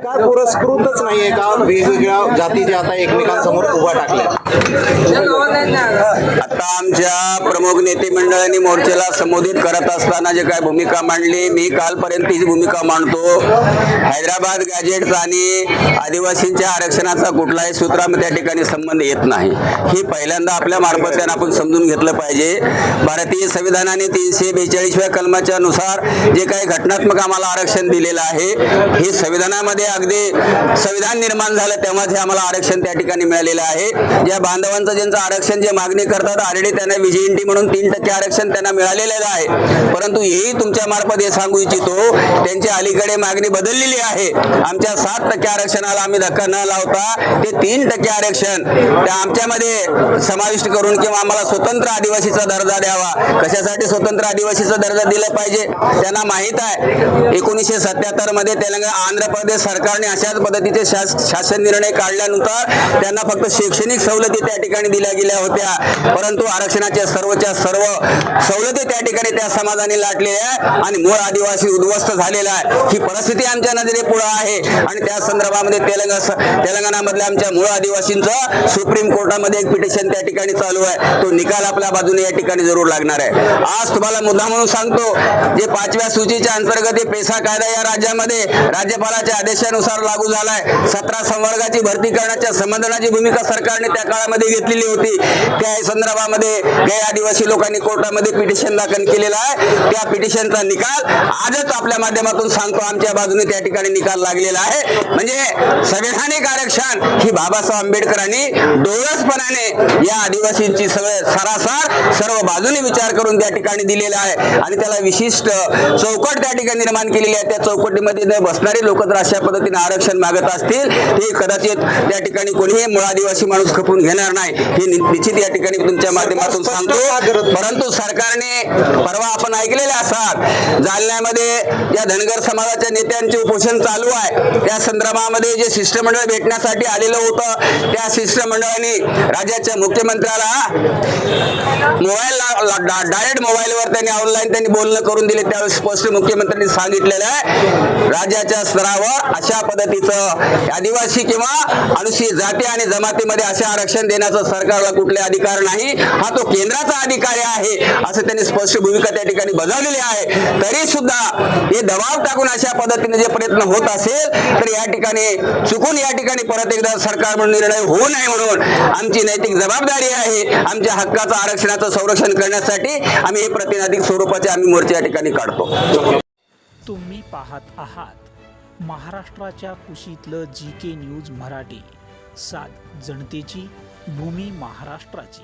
सरकार पुरस्कृतच नाहीये का वेगवेगळ्या जाती ज्या आता एकमेकांसमोर उभा टाकल्या आता आमच्या प्रमुख नेते मंडळांनी मोर्चेला संबोधित करत असताना जे काय भूमिका मांडली मी कालपर्यंत ही भूमिका मांडतो. हैदराबाद गॅजेट्स आणि आदिवासींच्या आरक्षणाचा कुठलाही सूत्रामध्ये त्या ठिकाणी संबंध येत नाही. ही पहिल्यांदा आपल्या मार्फत त्यांना आपण समजून घेतलं पाहिजे. भारतीय संविधानाने तीनशे बेचाळीसव्या कलमाच्या नुसार जे काही घटनात्मक आम्हाला आरक्षण दिलेलं आहे हे संविधानामध्ये अगदी संविधान निर्माण झालं तेव्हाच हे आम्हाला आरक्षण त्या ठिकाणी मिळालेलं आहे. ज्या बांधवांचं ज्यांचं आरक्षण जे मागणी करतात ऑलरेडी त्यांना विजयंती म्हणून तीन टक्के आरक्षण त्यांना मिळालेलं आहे. परंतु हेही तुमच्या मार्फत हे सांगू इच्छितो त्यांची अलीकडे मागणी बदललेली आहे. आमच्या सात टक्के आरक्षणाला आम्ही धक्का न लावता ते तीन टक्के आरक्षण त्या आमच्यामध्ये समाविष्ट करून किंवा आम्हाला स्वतंत्र आदिवासीचा दर्जा द्यावा. कशासाठी स्वतंत्र आदिवासीचा दर्जा दिला पाहिजे त्यांना माहीत आहे. एकोणीसशे सत्याहत्तरमध्ये तेलंगणा आंध्र प्रदेश सरकारने अशाच पद्धतीचे शास- शासन निर्णय काढल्यानंतर त्यांना फक्त शैक्षणिक सवलती त्या ठिकाणी दिल्या गेल्या होत्या. परंतु आरक्षणाच्या सर्वच्या सर्व सवलती त्या ठिकाणी त्या समाजाने लाटलेल्या आहे आणि मूळ आदिवासी उद्ध्वस्त झालेला आहे. ही परिस्थिती आमच्या नजरे पुढे आहे. आणि त्या संदर्भामध्ये तेलंगणा तेलंगणामधल्या आमच्या मूळ आदिवासींचं सुप्रीम कोर्टामध्ये एक पिटिशन त्या ठिकाणी चालू आहे. तो निकाल आपल्या बाजूने या ठिकाणी जरूर लागणार आहे. आज तुम्हाला मुद्दा म्हणून सांगतो जे पाचव्या सूचीच्या अंतर्गत पेसा कायदा या राज्यामध्ये राज्यपालाच्या आदेशानुसार लागू झालाय. सतरा संवर्गाची भरती करण्याच्या संबंधनाची भूमिका सरकारने त्या काळामध्ये घेतलेली होती. त्या संदर्भामध्ये काही आदिवासी लोकांनी कोर्टामध्ये पिटिशन दाखल केलेलं आहे. त्या पिटिशनचा निकाल आजच आपल्या माध्यमातून सांगतो. आमच्या बाजूने त्या ठिकाणी निकाल लागलेला आहे. म्हणजे संवैधानिक आरक्षण ही बाबासाहेब आंबेडकरांनी डोळसपणाने या आदिवासींची सगळे सरासर सर्व बाजूने विचार करून त्या ठिकाणी दिलेला आहे. आणि त्याला विशिष्ट चौकट त्या ठिकाणी निर्माण केलेली आहे. त्या चौकटीमध्ये बसणारे लोक जर अशा पद्धतीने आरक्षण मागत असतील हे कदाचित त्या ठिकाणी कोणीही मूळ आदिवासी माणूस खपून घेणार नाही. हे निश्चित या ठिकाणी तुमच्या माध्यमातून सांगतो. परंतु सरकारने परवा आपण ऐकलेले असाल जालन्यामध्ये या धनगर समाजाच्या नेत्यांचे उपोषण चालू आहे. त्या संदर्भामध्ये जे शिष्टमंडळ भेटण्यासाठी आलेलं होतं त्या शिष्टमंडळाने राज्याच्या मुख्यमंत्र्याला मोबाईल डायरेक्ट मोबाईलवर त्यांनी ऑनलाईन त्यांनी बोलणं करून दिले. त्यावेळेस स्पष्ट मुख्यमंत्र्यांनी सांगितलेलं आहे राज्याच्या स्तरावर अशा पद्धतीचं आदिवासी किंवा अनुसूचित जाती आणि जमातीमध्ये असे आरक्षण देण्याचं सरकारला कुठले अधिकार नाही. हा तो केंद्राचा अधिकारी आहे. असं त्यांनी स्पष्ट भूमिका त्या ठिकाणी बजावलेली आहे. तरी सुद्धा हे दबाव टाकून अशा पद्धतीने जे प्रयत्न होत असेल तर या ठिकाणी चुकून या ठिकाणी परत एकदा सरकार म्हणून निर्णय होऊ नये म्हणून आमची नैतिक जबाबदारी आहे. आमच्या हक्काचं आरक्षणाचं संरक्षण करण्यासाठी आम्ही हे प्रतिनिधिक स्वरूपाचे आम्ही मोर्चे या ठिकाणी काढतो. तुम्ही पाहत आहात महाराष्ट्राच्या कुशीतलं जी के न्यूज मराठी. सात जनतेची भूमी महाराष्ट्राची.